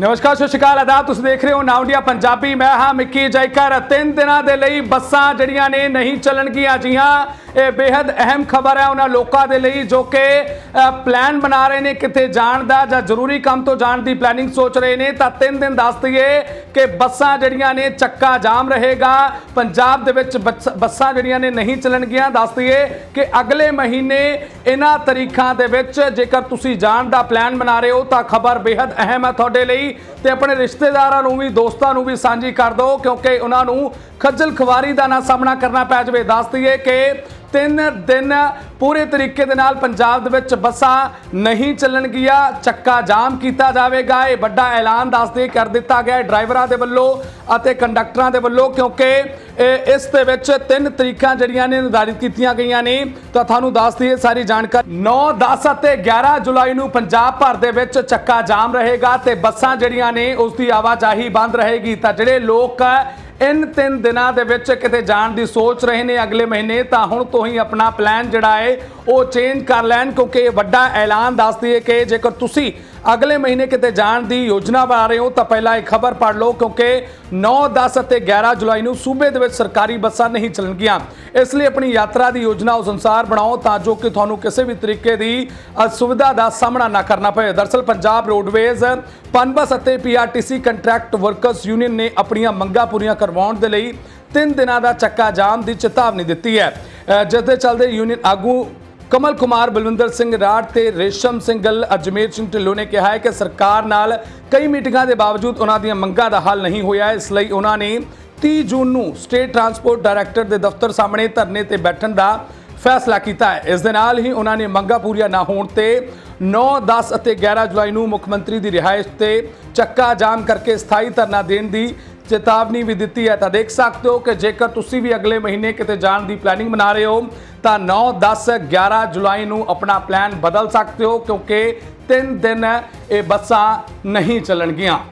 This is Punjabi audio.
ਨਮਸਕਾਰ, ਸਤਿ ਸ਼੍ਰੀ ਅਕਾਲ, ਆਦਾਬ, ਤੁਸੀਂ ਦੇਖ ਰਹੇ ਹੋ ਨਾਉ ਇੰਡੀਆ ਪੰਜਾਬੀ। ਮੈਂ ਹਾਂ ਮਿੱਕੀ ਜੈਕਰ, ਤਿੰਨ ਦਿਨਾਂ ਦੇ ਲਈ ਬੱਸਾਂ ਜਿਹੜੀਆਂ ਨੇ ਨਹੀਂ ਚੱਲਣਗੀਆਂ ਜੀ ਇਹ ਬੇहद ਅਹਿਮ ਖਬਰ ਹੈ ਉਹਨਾਂ ਲੋਕਾਂ ਦੇ ਲਈ ਜੋ ਕਿ ਪਲਾਨ ਬਣਾ ਰਹੇ ਨੇ ਕਿਤੇ ਜਾਣ ਦਾ ਜਾਂ ਜ਼ਰੂਰੀ ਕੰਮ ਤੋਂ ਜਾਣ ਦੀ ਪਲੈਨਿੰਗ ਸੋਚ ਰਹੇ ਨੇ। ਤਾਂ ਤਿੰਨ ਦਿਨ ਦੱਸ ਦਈਏ ਕਿ ਬੱਸਾਂ ਜਿਹੜੀਆਂ ਨੇ ਚੱਕਾ ਜਾਮ ਰਹੇਗਾ। ਪੰਜਾਬ ਦੇ ਵਿੱਚ ਬੱਸਾਂ ਜਿਹੜੀਆਂ ਨੇ ਨਹੀਂ ਚੱਲਣਗੀਆਂ। ਦੱਸ ਦਈਏ ਕਿ ਅਗਲੇ ਮਹੀਨੇ ਇਹਨਾਂ ਤਰੀਕਾਂ ਦੇ ਵਿੱਚ ਜੇਕਰ ਤੁਸੀਂ ਜਾਣ ਦਾ ਪਲਾਨ ਬਣਾ ਰਹੇ ਹੋ, ਤਾਂ ਖਬਰ ਬੇहद ਅਹਿਮ ਹੈ ਤੁਹਾਡੇ ਲਈ। ਤੇ ਆਪਣੇ ਰਿਸ਼ਤੇਦਾਰਾਂ ਨੂੰ ਵੀ, ਦੋਸਤਾਂ ਨੂੰ ਵੀ ਸਾਂਝੀ ਕਰ ਦਿਓ, ਕਿਉਂਕਿ ਉਹਨਾਂ ਨੂੰ ਖੱਜਲ ਖਵਾਰੀ ਦਾ ਨਾ ਸਾਹਮਣਾ ਕਰਨਾ ਪੈ ਜਾਵੇ। ਦੱਸ ਦਈਏ ਕਿ ਤਿੰਨ ਦਿਨ ਪੂਰੇ ਤਰੀਕੇ ਦੇ ਨਾਲ ਪੰਜਾਬ ਦੇ ਵਿੱਚ ਬੱਸਾਂ ਨਹੀਂ ਚੱਲਣਗੀਆਂ, ਚੱਕਾ ਜਾਮ ਕੀਤਾ ਜਾਵੇਗਾ। ਇਹ ਵੱਡਾ ਐਲਾਨ ਦੱਸਦੇ ਕਰ ਦਿੱਤਾ ਗਿਆ ਡਰਾਈਵਰਾਂ ਦੇ ਵੱਲੋਂ ਅਤੇ ਕੰਡਕਟਰਾਂ ਦੇ ਵੱਲੋਂ, ਕਿਉਂਕਿ ਇਹ- ਇਸ ਦੇ ਵਿੱਚ ਤਿੰਨ ਤਰੀਕਾਂ ਜਿਹੜੀਆਂ ਨੇ ਨਿਰਧਾਰਿਤ ਕੀਤੀਆਂ ਗਈਆਂ ਨੇ। ਤਾਂ ਤੁਹਾਨੂੰ ਦੱਸ ਦਈਏ ਸਾਰੀ ਜਾਣਕਾਰੀ। 9 10 ਅਤੇ 11 ਜੁਲਾਈ ਨੂੰ ਪੰਜਾਬ ਭਰ ਦੇ ਵਿੱਚ ਚੱਕਾ ਜਾਮ ਰਹੇਗਾ ਤੇ ਬੱਸਾਂ ਜਿਹੜੀਆਂ ਨੇ, ਉਸ ਦੀ ਆਵਾਜਾਈ ਬੰਦ ਰਹੇਗੀ। ਤਾਂ ਜਿਹੜੇ ਲੋਕ ਇਨ ਤਿੰਨ ਦਿਨਾਂ ਦੇ ਵਿੱਚ ਕਿਤੇ ਜਾਣ ਦੀ ਸੋਚ ਰਹੇ ਨੇ ਅਗਲੇ ਮਹੀਨੇ, ਤਾਂ ਹੁਣ ਤੋਂ ਹੀ ਆਪਣਾ ਪਲਾਨ ਜਿਹੜਾ ਹੈ, ਉਹ ਚੇਂਜ ਕਰ ਲੈਣ, ਕਿਉਂਕਿ ਇਹ ਵੱਡਾ ਐਲਾਨ ਦੱਸਦੀ ਹੈ ਕਿ ਜੇਕਰ ਤੁਸੀਂ ਅਗਲੇ ਮਹੀਨੇ ਕਿਤੇ ਜਾਣ ਦੀ ਯੋਜਨਾ ਬਣਾ ਰਹੇ ਹੋ, ਤਾਂ ਪਹਿਲਾਂ ਇਹ ਖਬਰ ਪੜ੍ਹ ਲਓ, ਕਿਉਂਕਿ 9 10 ਅਤੇ 11 ਜੁਲਾਈ ਨੂੰ ਸੂਬੇ ਦੇ ਵਿੱਚ ਸਰਕਾਰੀ ਬੱਸਾਂ ਨਹੀਂ ਚੱਲਣਗੀਆਂ। ਇਸ ਲਈ ਆਪਣੀ ਯਾਤਰਾ ਦੀ ਯੋਜਨਾ ਉਸ ਅਨੁਸਾਰ ਬਣਾਓ ਤਾਂ ਜੋ ਕਿ ਤੁਹਾਨੂੰ ਕਿਸੇ ਵੀ ਤਰੀਕੇ ਦੀ ਅਸੁਵਿਧਾ ਦਾ ਸਾਹਮਣਾ ਨਾ ਕਰਨਾ ਪਵੇ। ਦਰਸਲ ਪੰਜਾਬ ਰੋਡਵੇਜ਼, ਪਨਬਸ ਅਤੇ ਪੀਆਰਟੀਸੀ ਕੰਟਰੈਕਟ ਵਰਕਰਸ ਯੂਨੀਅਨ ਨੇ ਆਪਣੀਆਂ ਮੰਗਾਂ ਪੂਰੀਆਂ ਕਰਵਾਉਣ ਦੇ ਲਈ ਤਿੰਨ ਦਿਨਾਂ ਦਾ ਚੱਕਾ ਜਾਮ ਦੀ ਚੇਤਾਵਨੀ ਦਿੱਤੀ ਹੈ। ਜਿਸ ਦੇ ਚੱਲਦੇ ਯੂਨੀਅਨ ਆਗੂ ਕਮਲ ਕੁਮਾਰ, ਬਲਵਿੰਦਰ ਸਿੰਘ ਰਾੜ ਤੇ ਰੇਸ਼ਮ ਸਿੰਘ ਗੱਲ ਅਜਮੇਰ ਸਿੰਘ ਢਿੱਲੋਂ ਨੇ ਕਿਹਾ ਹੈ ਕਿ ਸਰਕਾਰ ਨਾਲ ਕਈ ਮੀਟਿੰਗਾਂ ਦੇ ਬਾਵਜੂਦ ਉਹਨਾਂ ਦੀਆਂ ਮੰਗਾਂ ਦਾ ਹੱਲ ਨਹੀਂ ਹੋਇਆ। ਇਸ ਲਈ ਉਹਨਾਂ ਨੇ 30 ਜੂਨ ਨੂੰ ਸਟੇਟ ਟਰਾਂਸਪੋਰਟ ਡਾਇਰੈਕਟਰ ਦੇ ਦਫ਼ਤਰ ਸਾਹਮਣੇ ਧਰਨੇ ਤੇ ਬੈਠਣ ਦਾ ਫੈਸਲਾ ਕੀਤਾ ਹੈ। ਇਸ ਦੇ ਨਾਲ ਹੀ ਉਹਨਾਂ ਨੇ ਮੰਗਾਂ ਪੂਰੀਆਂ ਨਾ ਹੋਣ ਤੇ 9 10 ਅਤੇ 11 ਜੁਲਾਈ ਨੂੰ ਮੁੱਖ ਮੰਤਰੀ ਦੀ ਰਿਹਾਇਸ਼ ਤੇ ਚੱਕਾ ਜਾਮ ਕਰਕੇ ਸਥਾਈ ਧਰਨਾ ਦੇਣ ਦੀ ਚੇਤਾਵਨੀ ਵੀ ਦਿੱਤੀ ਹੈ। ਤਾਂ ਦੇਖ ਸਕਦੇ ਹੋ ਕਿ ਜੇਕਰ ਤੁਸੀਂ ਵੀ ਅਗਲੇ ਮਹੀਨੇ ਕਿਤੇ ਜਾਣ ਦੀ ਪਲੈਨਿੰਗ ਬਣਾ ਰਹੇ ਹੋ ਤਾਂ 9 10 11 ਜੁਲਾਈ ਨੂੰ ਆਪਣਾ ਪਲਾਨ ਬਦਲ ਸਕਦੇ ਹੋ ਕਿਉਂਕਿ ਤਿੰਨ ਦਿਨ ਇਹ ਬੱਸਾਂ ਨਹੀਂ ਚੱਲਣਗੀਆਂ।